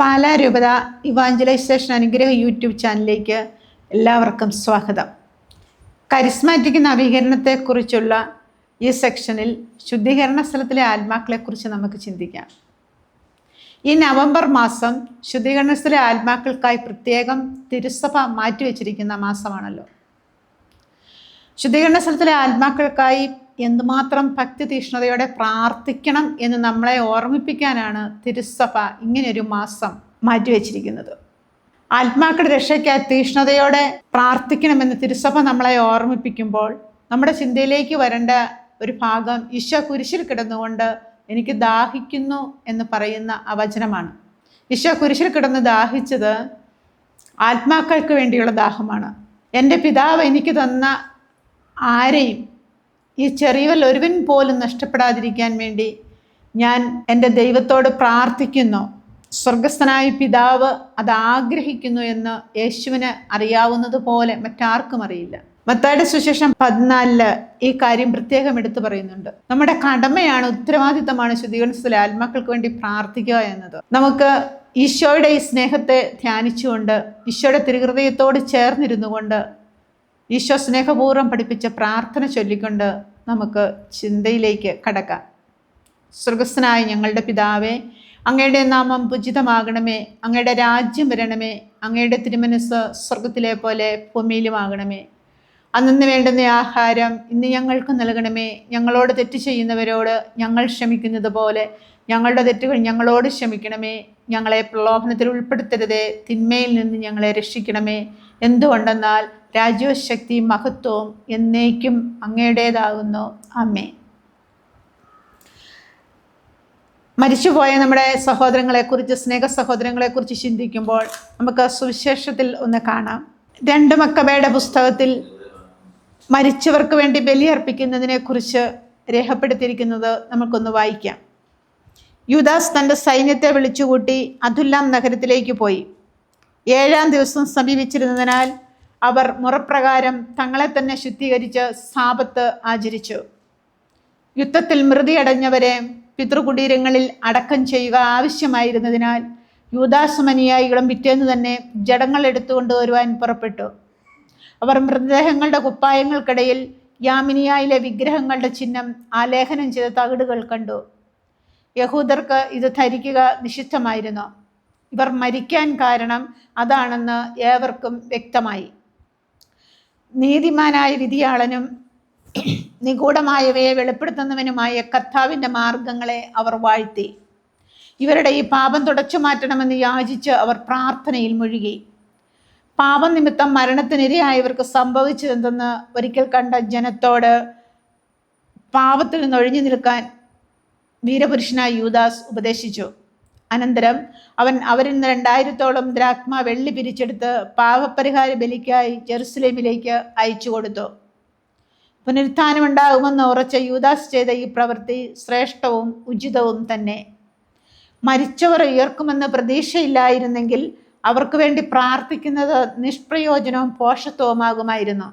പാലാ രൂപത ഇവാഞ്ചലൈസേഷൻ അനുഗ്രഹ യൂട്യൂബ് ചാനലിലേക്ക് എല്ലാവർക്കും സ്വാഗതം. കരിസ്മാറ്റിക് നവീകരണത്തെക്കുറിച്ചുള്ള ഈ സെക്ഷനിൽ ശുദ്ധീകരണ സ്ഥലത്തിലെ ആത്മാക്കളെക്കുറിച്ച് നമുക്ക് ചിന്തിക്കാം. ഈ നവംബർ മാസം ശുദ്ധീകരണ സ്ഥലത്തിലെ ആത്മാക്കൾക്കായി പ്രത്യേകം തിരുസഭ മാറ്റിവെച്ചിരിക്കുന്ന മാസമാണല്ലോ. ശുദ്ധീകരണ സ്ഥലത്തിലെ ആത്മാക്കൾക്കായി എന്തുമാത്രം ഭക്തി തീഷ്ണതയോടെ പ്രാർത്ഥിക്കണം എന്ന് നമ്മളെ ഓർമ്മിപ്പിക്കാനാണ് തിരുസഭ ഇങ്ങനെയൊരു മാസം മാറ്റിവെച്ചിരിക്കുന്നത്. ആത്മാക്കളുടെ രക്ഷയ്ക്കായി തീഷ്ണതയോടെ പ്രാർത്ഥിക്കണമെന്ന് തിരുസഭ നമ്മളെ ഓർമ്മിപ്പിക്കുമ്പോൾ നമ്മുടെ ചിന്തയിലേക്ക് വരേണ്ട ഒരു ഭാഗം ഈശോ കുരിശിൽ കിടന്നുകൊണ്ട് എനിക്ക് ദാഹിക്കുന്നു എന്ന് പറയുന്ന ആ വചനമാണ്. ഈശോ കുരിശിൽ കിടന്ന് ദാഹിച്ചത് ആത്മാക്കൾക്ക് വേണ്ടിയുള്ള ദാഹമാണ്. എന്റെ പിതാവ് എനിക്ക് തന്ന ആരെയും ഈ ചെറിയവൽ ഒരുവൻ പോലും നഷ്ടപ്പെടാതിരിക്കാൻ വേണ്ടി ഞാൻ എന്റെ ദൈവത്തോട് പ്രാർത്ഥിക്കുന്നു. സ്വർഗസ്ഥനായ പിതാവ് അത് ആഗ്രഹിക്കുന്നു എന്ന് യേശുവിന് അറിയാവുന്നത് പോലെ മറ്റാർക്കും അറിയില്ല. മത്തായുടെ സുശേഷം പതിനാലിൽ ഈ കാര്യം പ്രത്യേകം എടുത്തു പറയുന്നുണ്ട്. നമ്മുടെ കടമയാണ് ഉത്തരവാദിത്തമാണ് ശുദ്ധീകരണത്തിലെ ആത്മാക്കൾക്ക് വേണ്ടി പ്രാർത്ഥിക്കുക എന്നത്. നമുക്ക് ഈശോയുടെ ഈ സ്നേഹത്തെ ധ്യാനിച്ചുകൊണ്ട് ഈശോയുടെ തിരുഹൃദയത്തോട് ചേർന്നിരുന്നു കൊണ്ട് ഈശോ സ്നേഹപൂർവം പഠിപ്പിച്ച പ്രാർത്ഥന ചൊല്ലിക്കൊണ്ട് നമുക്ക് ചിന്തയിലേക്ക് കടക്കാം. സ്വർഗസ്ഥനായ ഞങ്ങളുടെ പിതാവേ അങ്ങയുടെ നാമം പൂജിതമാകണമേ അങ്ങയുടെ രാജ്യം വരണമേ അങ്ങയുടെ തിരുമനസ് സ്വർഗത്തിലെ പോലെ ഭൂമിയിലുമാകണമേ. അന്നു വേണ്ടുന്ന ആഹാരം ഇന്ന് ഞങ്ങൾക്ക് നൽകണമേ. ഞങ്ങളോട് തെറ്റ് ചെയ്യുന്നവരോട് ഞങ്ങൾ ക്ഷമിക്കുന്നത് പോലെ ഞങ്ങളുടെ തെറ്റുകൾ ഞങ്ങളോട് ക്ഷമിക്കണമേ. ഞങ്ങളെ പ്രലോഭനത്തിൽ ഉൾപ്പെടുത്തരുതേ തിന്മയിൽ നിന്ന് ഞങ്ങളെ രക്ഷിക്കണമേ. എന്തുകൊണ്ടെന്നാൽ രാജ്യവും ശക്തിയും മഹത്വവും എന്നേക്കും അങ്ങയുടേതാകുന്നു. അമ്മേ മരിച്ചുപോയ നമ്മുടെ സഹോദരങ്ങളെക്കുറിച്ച് സ്നേഹ സഹോദരങ്ങളെക്കുറിച്ച് ചിന്തിക്കുമ്പോൾ നമുക്ക് സുവിശേഷത്തിൽ ഒന്ന് കാണാം. രണ്ട് മക്കബയുടെ പുസ്തകത്തിൽ മരിച്ചവർക്ക് വേണ്ടി ബലിയർപ്പിക്കുന്നതിനെക്കുറിച്ച് രേഖപ്പെടുത്തിയിരിക്കുന്നത് നമുക്കൊന്ന് വായിക്കാം. യുദാസ് തന്റെ സൈന്യത്തെ വിളിച്ചുകൂട്ടി അതുല്ലാം നഗരത്തിലേക്ക് പോയി. ഏഴാം ദിവസം സമീപിച്ചിരുന്നതിനാൽ അവർ മുറപ്രകാരം തങ്ങളെ തന്നെ ശുദ്ധീകരിച്ച് സാപത്ത് ആചരിച്ചു. യുദ്ധത്തിൽ മൃതിയടഞ്ഞവരെ പിതൃകുടീരങ്ങളിൽ അടക്കം ചെയ്യുക ആവശ്യമായിരുന്നതിനാൽ യൂദാസുമനിയായികളും പിറ്റേന്ന് തന്നെ ജഡങ്ങൾ എടുത്തുകൊണ്ട് വരുവാൻ പുറപ്പെട്ടു. അവർ മൃതദേഹങ്ങളുടെ കുപ്പായങ്ങൾക്കിടയിൽ യാമിനിയായിലെ വിഗ്രഹങ്ങളുടെ ചിഹ്നം ആലേഖനം ചെയ്ത തകിടുകൾ കണ്ടു. യഹൂദർക്ക് ഇത് ധരിക്കുക നിഷിദ്ധമായിരുന്നു. ഇവർ മരിക്കാൻ കാരണം അതാണെന്ന് ഏവർക്കും വ്യക്തമായി. നീതിമാനായ വിധിയാളനും നിഗൂഢമായവയെ വെളിപ്പെടുത്തുന്നവനുമായ കർത്താവിന്റെ മാർഗങ്ങളെ അവർ വാഴ്ത്തി. ഇവരുടെ ഈ പാപം തുടച്ചു മാറ്റണമെന്ന് യാചിച്ച് അവർ പ്രാർത്ഥനയിൽ മുഴുകി. പാപം നിമിത്തം മരണത്തിനിരയായവർക്ക് സംഭവിച്ചതെന്തെന്ന് ഒരിക്കൽ കണ്ട ജനത്തോട് പാപത്തിൽ നിന്ന് ഒഴിഞ്ഞു നിൽക്കാൻ വീരപുരുഷനായ യൂദാസ് ഉപദേശിച്ചു. അനന്തരം അവൻ അവരിൽ നിന്ന് രണ്ടായിരത്തോളം ദ്രാക്മ വെള്ളി പിരിച്ചെടുത്ത് പാപപരിഹാര ബലിക്കായി ജെറുസലേമിലേക്ക് അയച്ചു കൊടുത്തു. പുനരുത്ഥാനമുണ്ടാകുമെന്ന് ഉറച്ച യൂദാസ് ചെയ്ത ഈ പ്രവൃത്തി ശ്രേഷ്ഠവും ഉചിതവും തന്നെ. മരിച്ചവർ ഉയർക്കുമെന്ന് പ്രതീക്ഷയില്ലായിരുന്നെങ്കിൽ അവർക്ക് വേണ്ടി പ്രാർത്ഥിക്കുന്നത് നിഷ്പ്രയോജനവും പോഷത്വവുമാകുമായിരുന്നു.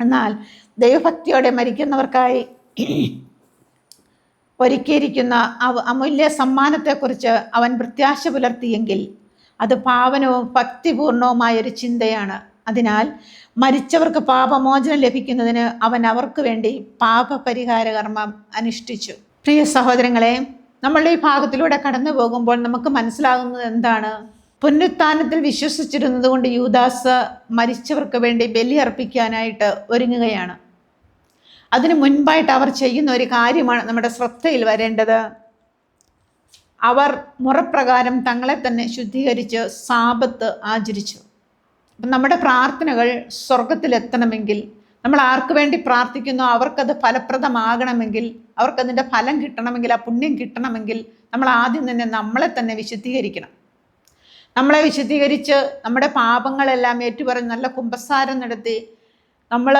എന്നാൽ ദൈവഭക്തിയോടെ മരിക്കുന്നവർക്കായി ഒരുക്കിയിരിക്കുന്ന അമൂല്യ സമ്മാനത്തെക്കുറിച്ച് അവൻ പ്രത്യാശ പുലർത്തിയെങ്കിൽ അത് പാവനവും ഭക്തിപൂർണവുമായ ഒരു ചിന്തയാണ്. അതിനാൽ മരിച്ചവർക്ക് പാപമോചനം ലഭിക്കുന്നതിന് അവൻ അവർക്ക് വേണ്ടി പാപപരിഹാര കർമ്മം അനുഷ്ഠിച്ചു. പ്രിയ സഹോദരങ്ങളെ നമ്മളുടെ ഈ ഭാഗത്തിലൂടെ കടന്നു പോകുമ്പോൾ നമുക്ക് മനസ്സിലാകുന്നത് എന്താണ്? പുനരുത്ഥാനത്തിൽ വിശ്വസിച്ചിരുന്നത് കൊണ്ട് യൂദാസ് മരിച്ചവർക്ക് വേണ്ടി ബലി അർപ്പിക്കാനായിട്ട് ഒരുങ്ങുകയാണ്. അതിനു മുൻപായിട്ട് അവർ ചെയ്യുന്ന ഒരു കാര്യമാണ് നമ്മുടെ ശ്രദ്ധയിൽ വരേണ്ടത്. അവർ മുറപ്രകാരം തങ്ങളെ തന്നെ ശുദ്ധീകരിച്ച് സാപത്ത് ആചരിച്ചു. അപ്പം നമ്മുടെ പ്രാർത്ഥനകൾ സ്വർഗത്തിലെത്തണമെങ്കിൽ നമ്മൾ ആർക്ക് വേണ്ടി പ്രാർത്ഥിക്കുന്നു അവർക്കത് ഫലപ്രദമാകണമെങ്കിൽ അവർക്കതിന്റെ ഫലം കിട്ടണമെങ്കിൽ ആ പുണ്യം കിട്ടണമെങ്കിൽ നമ്മൾ ആദ്യം തന്നെ നമ്മളെ തന്നെ വിശുദ്ധീകരിക്കണം. നമ്മളെ വിശുദ്ധീകരിച്ച് നമ്മുടെ പാപങ്ങളെല്ലാം ഏറ്റുപറഞ്ഞ് നല്ല കുമ്പസാരം നടത്തി നമ്മൾ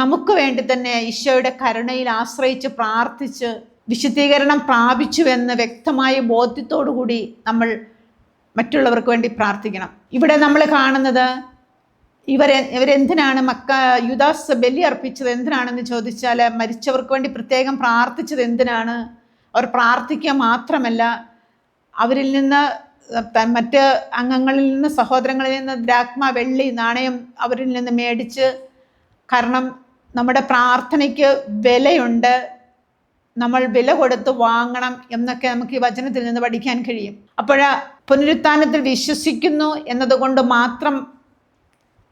നമുക്ക് വേണ്ടി തന്നെ ഈശോയുടെ കരുണയിൽ ആശ്രയിച്ച് പ്രാർത്ഥിച്ച് വിശുദ്ധീകരണം പ്രാപിച്ചു എന്ന് വ്യക്തമായ ബോധ്യത്തോടു കൂടി നമ്മൾ മറ്റുള്ളവർക്ക് വേണ്ടി പ്രാർത്ഥിക്കണം. ഇവിടെ നമ്മൾ കാണുന്നത് ഇവരെ ഇവരെന്തിനാണ് മക്ക യുദാസ് ബലി അർപ്പിച്ചത് എന്തിനാണെന്ന് ചോദിച്ചാൽ മരിച്ചവർക്ക് വേണ്ടി പ്രത്യേകം പ്രാർത്ഥിച്ചത് എന്തിനാണ്? അവർ പ്രാർത്ഥിക്കുക മാത്രമല്ല അവരിൽ നിന്ന് മറ്റ് അംഗങ്ങളിൽ നിന്ന് സഹോദരങ്ങളിൽ നിന്ന് ദ്രാക്മ വെള്ളി നാണയം അവരിൽ നിന്ന് മേടിച്ച് കാരണം നമ്മുടെ പ്രാർത്ഥനയ്ക്ക് വിലയുണ്ട്. നമ്മൾ വില കൊടുത്ത് വാങ്ങണം എന്നൊക്കെ നമുക്ക് ഈ വചനത്തിൽ നിന്ന് പഠിക്കാൻ കഴിയും. അപ്പോൾ പുനരുത്ഥാനത്തിൽ വിശ്വസിക്കുന്നു എന്നതുകൊണ്ട് മാത്രം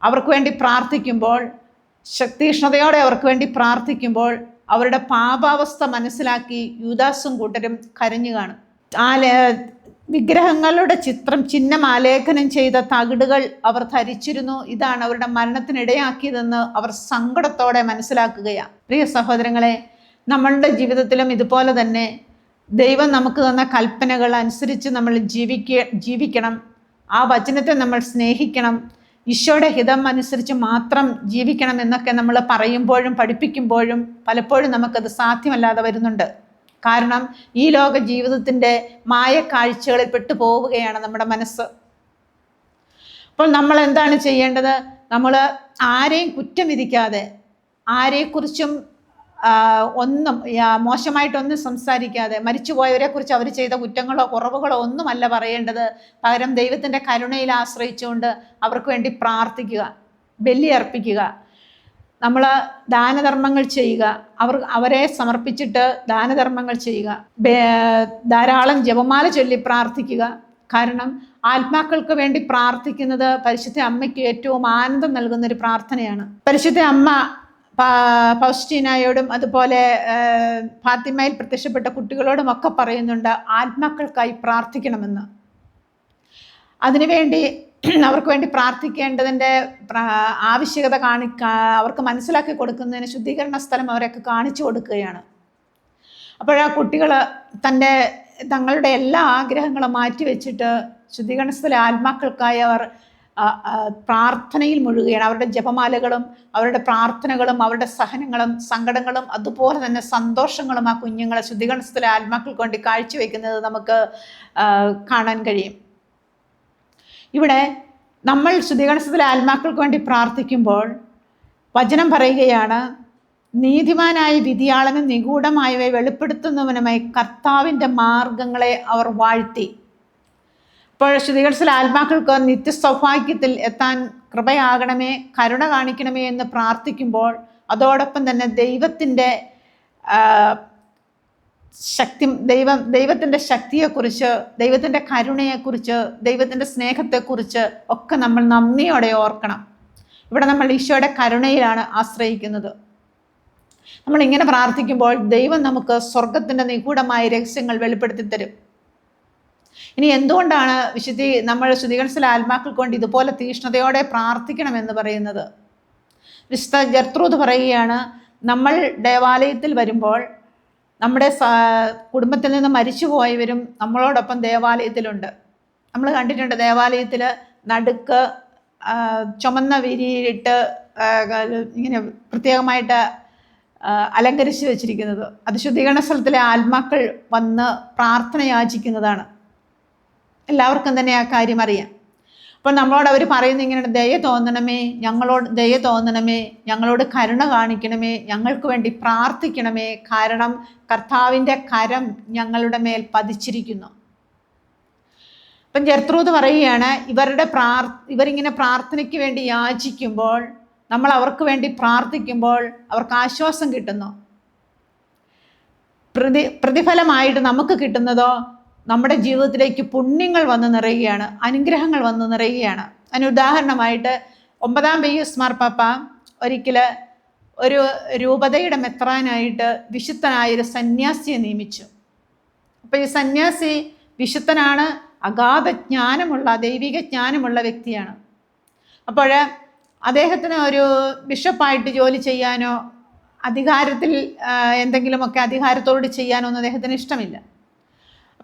അവർക്ക് വേണ്ടി പ്രാർത്ഥിക്കുമ്പോൾ ശക്തീഷ്ണതയോടെ അവർക്ക് വേണ്ടി പ്രാർത്ഥിക്കുമ്പോൾ അവരുടെ പാപാവസ്ഥ മനസ്സിലാക്കി യൂദാസും കൂട്ടരും കരഞ്ഞു കാണും. ആല വിഗ്രഹങ്ങളുടെ ചിത്രം ചിഹ്നം ആലേഖനം ചെയ്ത തകിടുകൾ അവർ ധരിച്ചിരുന്നു. ഇതാണ് അവരുടെ മരണത്തിനിടയാക്കിയതെന്ന് അവർ സങ്കടത്തോടെ മനസ്സിലാക്കുകയാണ്. പ്രിയ സഹോദരങ്ങളെ നമ്മളുടെ ജീവിതത്തിലും ഇതുപോലെ തന്നെ. ദൈവം നമുക്ക് തന്ന കൽപ്പനകൾ അനുസരിച്ച് നമ്മൾ ജീവിക്ക ജീവിക്കണം. ആ വചനത്തെ നമ്മൾ സ്നേഹിക്കണം. ഈശോയുടെ ഹിതം അനുസരിച്ച് മാത്രം ജീവിക്കണം എന്നൊക്കെ നമ്മൾ പറയുമ്പോഴും പഠിപ്പിക്കുമ്പോഴും പലപ്പോഴും നമുക്കത് സാധ്യമല്ലാതെ വരുന്നുണ്ട്. കാരണം ഈ ലോക ജീവിതത്തിന്റെ മായ കാഴ്ചകളിൽ പെട്ടു പോവുകയാണ് നമ്മുടെ മനസ്സ്. അപ്പോൾ നമ്മൾ എന്താണ് ചെയ്യേണ്ടത്? നമ്മൾ ആരെയും കുറ്റം വിധിക്കാതെ ആരെക്കുറിച്ചും ഒന്നും മോശമായിട്ടൊന്നും സംസാരിക്കാതെ മരിച്ചുപോയവരെ കുറിച്ച് അവർ ചെയ്ത കുറ്റങ്ങളോ കുറവുകളോ ഒന്നുമല്ല പറയേണ്ടത്. പകരം ദൈവത്തിന്റെ കരുണയിൽ ആശ്രയിച്ചുകൊണ്ട് അവർക്ക് വേണ്ടി പ്രാർത്ഥിക്കുക ബലി അർപ്പിക്കുക നമ്മൾ ദാനധർമ്മങ്ങൾ ചെയ്യുക. അവർ അവരെ സമർപ്പിച്ചിട്ട് ദാനധർമ്മങ്ങൾ ചെയ്യുക. ധാരാളം ജപമാല ചൊല്ലി പ്രാർത്ഥിക്കുക. കാരണം ആത്മാക്കൾക്ക് വേണ്ടി പ്രാർത്ഥിക്കുന്നത് പരിശുദ്ധ അമ്മയ്ക്ക് ഏറ്റവും ആനന്ദം നൽകുന്ന ഒരു പ്രാർത്ഥനയാണ്. പരിശുദ്ധ അമ്മ പൗസ്റ്റീനായോടും അതുപോലെ ഫാത്തിമയിൽ പ്രത്യക്ഷപ്പെട്ട കുട്ടികളോടും ഒക്കെ പറയുന്നുണ്ട് ആത്മാക്കൾക്കായി പ്രാർത്ഥിക്കണമെന്ന്. അതിനുവേണ്ടി അവർക്ക് വേണ്ടി പ്രാർത്ഥിക്കേണ്ടതിന്റെ ആവശ്യകത കാണി അവർക്ക് മനസ്സിലാക്കി കൊടുക്കുന്നതിന് ശുദ്ധീകരണ സ്ഥലം അവരൊക്കെ കാണിച്ചു കൊടുക്കുകയാണ്. അപ്പോഴാ കുട്ടികൾ തന്റെ തങ്ങളുടെ എല്ലാ ആഗ്രഹങ്ങളും മാറ്റിവെച്ചിട്ട് ശുദ്ധീകരണ സ്ഥല ആത്മാക്കൾക്കായി അവർ പ്രാർത്ഥനയിൽ മുഴുകുകയാണ്. അവരുടെ ജപമാലകളും അവരുടെ പ്രാർത്ഥനകളും അവരുടെ സഹനങ്ങളും സങ്കടങ്ങളും അതുപോലെ തന്നെ സന്തോഷങ്ങളും ആ കുഞ്ഞുങ്ങളെ ശുദ്ധീകരണ സ്ഥല ആത്മാക്കൾക്ക് വേണ്ടി കാഴ്ചവെക്കുന്നത് നമുക്ക് കാണാൻ കഴിയും. ഇവിടെ നമ്മൾ ശുദ്ധീകരണത്തിലെ ആത്മാക്കൾക്ക് വേണ്ടി പ്രാർത്ഥിക്കുമ്പോൾ വചനം പറയുകയാണ് നീതിമാനായ വിധിയാളനും നിഗൂഢമായവയെ വെളിപ്പെടുത്തുന്നവനുമായി കർത്താവിന്റെ മാർഗങ്ങളെ അവർ വാഴ്ത്തി. ഇപ്പോൾ ശുദ്ധീകരണത്തിലെ ആത്മാക്കൾക്ക് നിത്യസൗഭാഗ്യത്തിൽ എത്താൻ കൃപയാകണമേ കരുണ കാണിക്കണമേ എന്ന് പ്രാർത്ഥിക്കുമ്പോൾ അതോടൊപ്പം തന്നെ ദൈവത്തിന്റെ ശക്തി ദൈവം ദൈവത്തിന്റെ ശക്തിയെക്കുറിച്ച് ദൈവത്തിന്റെ കരുണയെക്കുറിച്ച് ദൈവത്തിന്റെ സ്നേഹത്തെക്കുറിച്ച് ഒക്കെ നമ്മൾ നന്ദിയോടെ ഓർക്കണം. ഇവിടെ നമ്മൾ ഈശോയുടെ കരുണയിലാണ് ആശ്രയിക്കുന്നത്. നമ്മൾ ഇങ്ങനെ പ്രാർത്ഥിക്കുമ്പോൾ ദൈവം നമുക്ക് സ്വർഗത്തിന്റെ നിഗൂഢമായ രഹസ്യങ്ങൾ വെളിപ്പെടുത്തി തരും. ഇനി എന്തുകൊണ്ടാണ് വിശുദ്ധി നമ്മൾ ശുദ്ധീകരണത്തിലെ ആത്മാക്കൾ കൊണ്ട് ഇതുപോലെ തീഷ്ണതയോടെ പ്രാർത്ഥിക്കണമെന്ന് പറയുന്നത്? വിശുദ്ധ ജർത്രൂത് പറയുകയാണ് നമ്മൾ ദേവാലയത്തിൽ വരുമ്പോൾ നമ്മുടെ കുടുംബത്തിൽ നിന്ന് മരിച്ചുപോയവരും നമ്മളോടൊപ്പം ദേവാലയത്തിലുണ്ട്. നമ്മൾ കണ്ടിട്ടുണ്ട് ദേവാലയത്തിൽ നടുക്ക് ചുമന്ന വിരിയിട്ട് ഇങ്ങനെ പ്രത്യേകമായിട്ട് അലങ്കരിച്ച് വെച്ചിരിക്കുന്നത്. അത് ശുദ്ധീകരണ സ്ഥലത്തിലെ ആത്മാക്കൾ വന്ന് പ്രാർത്ഥന യാചിക്കുന്നതാണ് എല്ലാവർക്കും തന്നെ ആ കാര്യം അറിയാം. അപ്പോൾ നമ്മളോട് അവർ പറയുന്ന ഇങ്ങനെ ദയ തോന്നണമേ ഞങ്ങളോട് ദയ തോന്നണമേ ഞങ്ങളോട് കരുണ കാണിക്കണമേ ഞങ്ങൾക്ക് വേണ്ടി പ്രാർത്ഥിക്കണമേ. കാരണം കർത്താവിന്റെ കരം ഞങ്ങളുടെ മേൽ പതിച്ചിരിക്കുന്നു. ഇപ്പം ജർത്രൂത് പറയുകയാണ് ഇവരുടെ പ്രാർ ഇവരിങ്ങനെ പ്രാർത്ഥനയ്ക്ക് വേണ്ടി യാചിക്കുമ്പോൾ നമ്മൾ അവർക്ക് വേണ്ടി പ്രാർത്ഥിക്കുമ്പോൾ അവർക്ക് ആശ്വാസം കിട്ടുന്നു? പ്രതി പ്രതിഫലമായിട്ട് നമുക്ക് കിട്ടുന്നതോ? നമ്മുടെ ജീവിതത്തിലേക്ക് പുണ്യങ്ങൾ വന്ന് നിറയുകയാണ് അനുഗ്രഹങ്ങൾ വന്ന് നിറയുകയാണ്. അതിന് ഉദാഹരണമായിട്ട് ഒമ്പതാം പെയ്യൂസ് മാർപ്പാപ്പ ഒരിക്കൽ ഒരു രൂപതയുടെ മെത്രാനായിട്ട് വിശുദ്ധനായൊരു സന്യാസിയെ നിയമിച്ചു. അപ്പോൾ ഈ സന്യാസി വിശുദ്ധനാണ് അഗാധ ജ്ഞാനമുള്ള ദൈവിക ജ്ഞാനമുള്ള വ്യക്തിയാണ്. അപ്പോൾ അദ്ദേഹത്തിന് ഒരു ബിഷപ്പായിട്ട് ജോലി ചെയ്യാനോ അധികാരത്തിൽ എന്തെങ്കിലുമൊക്കെ അധികാരത്തോട് ചെയ്യാനോ ഒന്നും അദ്ദേഹത്തിന് ഇഷ്ടമില്ല.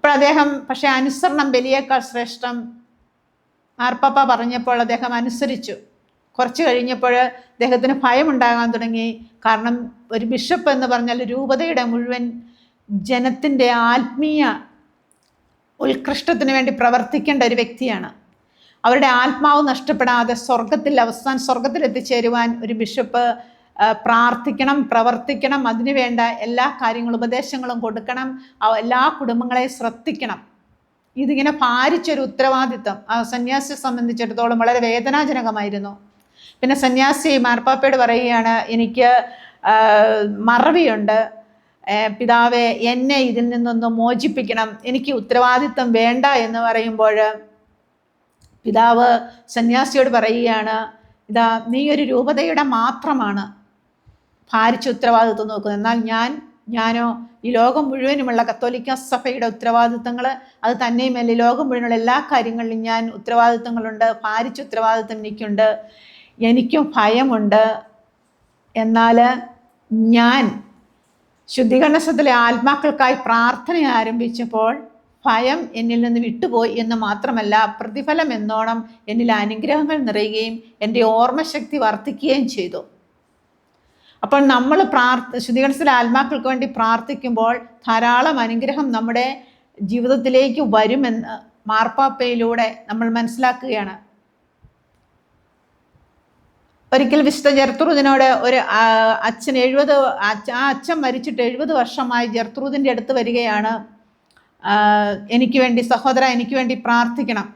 അപ്പോൾ അദ്ദേഹം പക്ഷേ അനുസരണം ബലിയേക്കാൾ ശ്രേഷ്ഠം. മാർപ്പാപ്പ പറഞ്ഞപ്പോൾ അദ്ദേഹം അനുസരിച്ചു. കുറച്ച് കഴിഞ്ഞപ്പോൾ അദ്ദേഹത്തിന് ഭയമുണ്ടാകാൻ തുടങ്ങി. കാരണം ഒരു ബിഷപ്പ് എന്ന് പറഞ്ഞാൽ രൂപതയുടെ മുഴുവൻ ജനത്തിന്റെ ആത്മീയ ഉത്കൃഷ്ടത്തിന് വേണ്ടി പ്രവർത്തിക്കേണ്ട ഒരു വ്യക്തിയാണ്. അവരുടെ ആത്മാവ് നഷ്ടപ്പെടാതെ സ്വർഗത്തിൽ അവസാന സ്വർഗത്തിൽ എത്തിച്ചേരുവാൻ ഒരു ബിഷപ്പ് പ്രാർത്ഥിക്കണം പ്രവർത്തിക്കണം അതിനുവേണ്ട എല്ലാ കാര്യങ്ങളും ഉപദേശങ്ങളും കൊടുക്കണം എല്ലാ കുടുംബങ്ങളെ ശ്രദ്ധിക്കണം. ഇതിങ്ങനെ ഭാരിച്ചൊരു ഉത്തരവാദിത്തം ആ സന്യാസിയെ സംബന്ധിച്ചിടത്തോളം വളരെ വേദനാജനകമായിരുന്നു. പിന്നെ സന്യാസി മാർപ്പാപ്പയോട് പറയുകയാണ് എനിക്ക് മറവിയുണ്ട്. പിതാവെ എന്നെ ഇതിൽ നിന്നൊന്ന് മോചിപ്പിക്കണം. എനിക്ക് ഉത്തരവാദിത്തം വേണ്ട എന്ന് പറയുമ്പോൾ പിതാവ് സന്യാസിയോട് പറയുകയാണ് ഇതാ നീ ഒരു രൂപതയുടെ മാത്രമാണ്. ഭാരിച്ച ഉത്തരവാദിത്വം നോക്കുന്നത് എന്നാൽ ഞാൻ ഞാനോ ഈ ലോകം മുഴുവനുമുള്ള കത്തോലിക്ക സഭയുടെ ഉത്തരവാദിത്തങ്ങൾ അത് തന്നെയുമല്ല ലോകം മുഴുവനുള്ള എല്ലാ കാര്യങ്ങളിലും ഞാൻ ഉത്തരവാദിത്തങ്ങളുണ്ട് ഭാരിച്ച ഉത്തരവാദിത്തം എനിക്കുണ്ട് എനിക്കും ഭയമുണ്ട്. എന്നാൽ ഞാൻ ശുദ്ധീകരണത്തിലെ ആത്മാക്കൾക്കായി പ്രാർത്ഥന ആരംഭിച്ചപ്പോൾ ഭയം എന്നിൽ നിന്ന് വിട്ടുപോയി എന്ന് മാത്രമല്ല പ്രതിഫലം എന്നോണം എന്നിൽ അനുഗ്രഹങ്ങൾ നിറയുകയും എന്റെ ഓർമ്മശക്തി വർദ്ധിക്കുകയും ചെയ്തു. അപ്പോൾ നമ്മൾ പ്രാർത്ഥ ശുദ്ധീകരണത്തിൽ ആത്മാക്കൾക്ക് വേണ്ടി പ്രാർത്ഥിക്കുമ്പോൾ ധാരാളം അനുഗ്രഹം നമ്മുടെ ജീവിതത്തിലേക്ക് വരുമെന്ന് മാർപ്പാപ്പയിലൂടെ നമ്മൾ മനസ്സിലാക്കുകയാണ്. ഒരിക്കൽ വിശുദ്ധ ജർത്രൂദിനോട് ഒരു അച്ഛൻ എഴുപത് ആ അച്ഛൻ മരിച്ചിട്ട് എഴുപത് വർഷമായി ജർത്രൂദിന്റെ അടുത്ത് വരികയാണ്. എനിക്ക് വേണ്ടി സഹോദര എനിക്ക് വേണ്ടി പ്രാർത്ഥിക്കണം.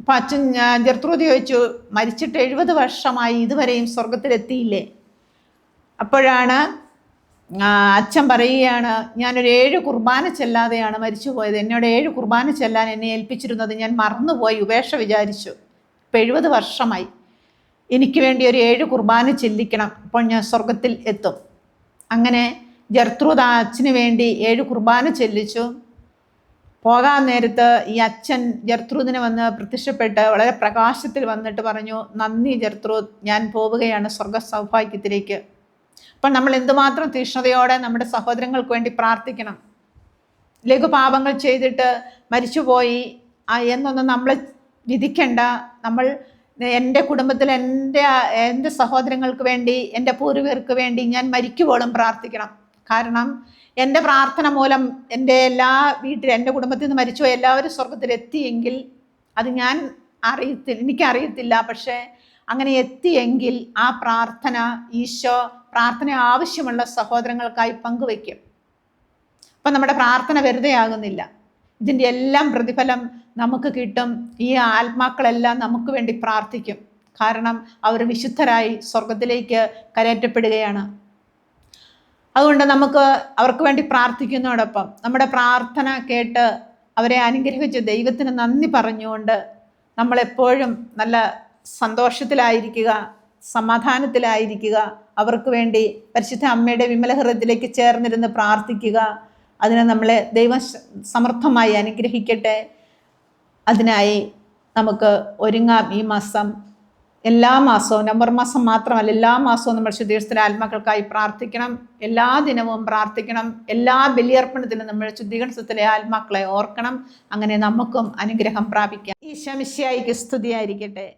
അപ്പം അച്ഛൻ ജർത്രൂദി ചോദിച്ചു മരിച്ചിട്ട് എഴുപത് വർഷമായി ഇതുവരെയും സ്വർഗത്തിലെത്തിയില്ലേ അപ്പോഴാണ് അച്ഛൻ പറയുകയാണ് ഞാനൊരു ഏഴ് കുർബാന ചെല്ലാതെയാണ് മരിച്ചുപോയത്. എന്നോട് ഏഴ് കുർബാന ചെല്ലാൻ എന്നെ ഏൽപ്പിച്ചിരുന്നത് ഞാൻ മറന്നുപോയി ഉപേക്ഷ വിചാരിച്ചു. ഇപ്പം എഴുപത് വർഷമായി. എനിക്ക് വേണ്ടി ഒരു ഏഴ് കുർബാന ചെല്ലിക്കണം അപ്പോൾ ഞാൻ സ്വർഗത്തിൽ എത്തും. അങ്ങനെ ജർത്രൂദ് ആ അച്ഛന് വേണ്ടി ഏഴ് കുർബാന ചെല്ലിച്ചു. പോകാൻ നേരത്ത് ഈ അച്ഛൻ ജർത്രൂദിനെ വന്ന് പ്രത്യക്ഷപ്പെട്ട് വളരെ പ്രകാശത്തിൽ വന്നിട്ട് പറഞ്ഞു നന്ദി ജർത്രൂദ് ഞാൻ പോവുകയാണ് സ്വർഗ സൗഭാഗ്യത്തിലേക്ക് അപ്പം നമ്മൾ എന്തുമാത്രം തീഷ്ണതയോടെ നമ്മുടെ സഹോദരങ്ങൾക്ക് വേണ്ടി പ്രാർത്ഥിക്കണം. ലഘുപാപങ്ങൾ ചെയ്തിട്ട് മരിച്ചുപോയി എന്നൊന്നും നമ്മൾ വിധിക്കണ്ട. നമ്മൾ എന്റെ കുടുംബത്തിൽ എന്റെ എന്റെ സഹോദരങ്ങൾക്ക് വേണ്ടി എന്റെ പൂർവികർക്ക് വേണ്ടി ഞാൻ മരിക്കുവോളും പ്രാർത്ഥിക്കണം. കാരണം എന്റെ പ്രാർത്ഥന മൂലം എന്റെ എല്ലാ വീട്ടിൽ എന്റെ കുടുംബത്തിൽ നിന്ന് മരിച്ചുപോയ എല്ലാവരും സ്വർഗത്തിലെത്തിയെങ്കിൽ അത് ഞാൻ അറിയത്തില്ല എനിക്കറിയത്തില്ല. പക്ഷേ അങ്ങനെ എത്തിയെങ്കിൽ ആ പ്രാർത്ഥന ഈശോ പ്രാർത്ഥന ആവശ്യമുള്ള സഹോദരങ്ങൾക്കായി പങ്കുവയ്ക്കും. അപ്പം നമ്മുടെ പ്രാർത്ഥന വെറുതെ ആകുന്നില്ല. ഇതിന്റെ എല്ലാം പ്രതിഫലം നമുക്ക് കിട്ടും. ഈ ആത്മാക്കളെല്ലാം നമുക്ക് വേണ്ടി പ്രാർത്ഥിക്കും. കാരണം അവർ വിശുദ്ധരായി സ്വർഗത്തിലേക്ക് കരയറ്റപ്പെടുകയാണ് അതുകൊണ്ട് നമുക്ക് അവർക്ക് വേണ്ടി പ്രാർത്ഥിക്കുന്നതോടൊപ്പം നമ്മുടെ പ്രാർത്ഥന കേട്ട് അവരെ അനുഗ്രഹിച്ച ദൈവത്തിന് നന്ദി പറഞ്ഞുകൊണ്ട് നമ്മളെപ്പോഴും നല്ല സന്തോഷത്തിലായിരിക്കുക സമാധാനത്തിലായിരിക്കുക അവർക്ക് വേണ്ടി പരിശുദ്ധ അമ്മയുടെ വിമലഹൃദയത്തിലേക്ക് ചേർന്നിരുന്ന് പ്രാർത്ഥിക്കുക. അതിനെ നമ്മളെ ദൈവം സമർത്ഥമായി അനുഗ്രഹിക്കട്ടെ. അതിനായി നമുക്ക് ഒരുങ്ങാം ഈ മാസം. എല്ലാ മാസവും നവംബർ മാസം മാത്രമല്ല എല്ലാ മാസവും നമ്മൾ ശുദ്ധീകരിച്ച ആത്മാക്കൾക്കായി പ്രാർത്ഥിക്കണം. എല്ലാ ദിനവും പ്രാർത്ഥിക്കണം. എല്ലാ ബലിയർപ്പണത്തിനും നമ്മൾ ശുദ്ധീകരണത്തിലെ ആത്മാക്കളെ ഓർക്കണം. അങ്ങനെ നമുക്കും അനുഗ്രഹം പ്രാപിക്കാം. ഈ മിശിഹായിക്ക് സ്തുതിയായിരിക്കട്ടെ.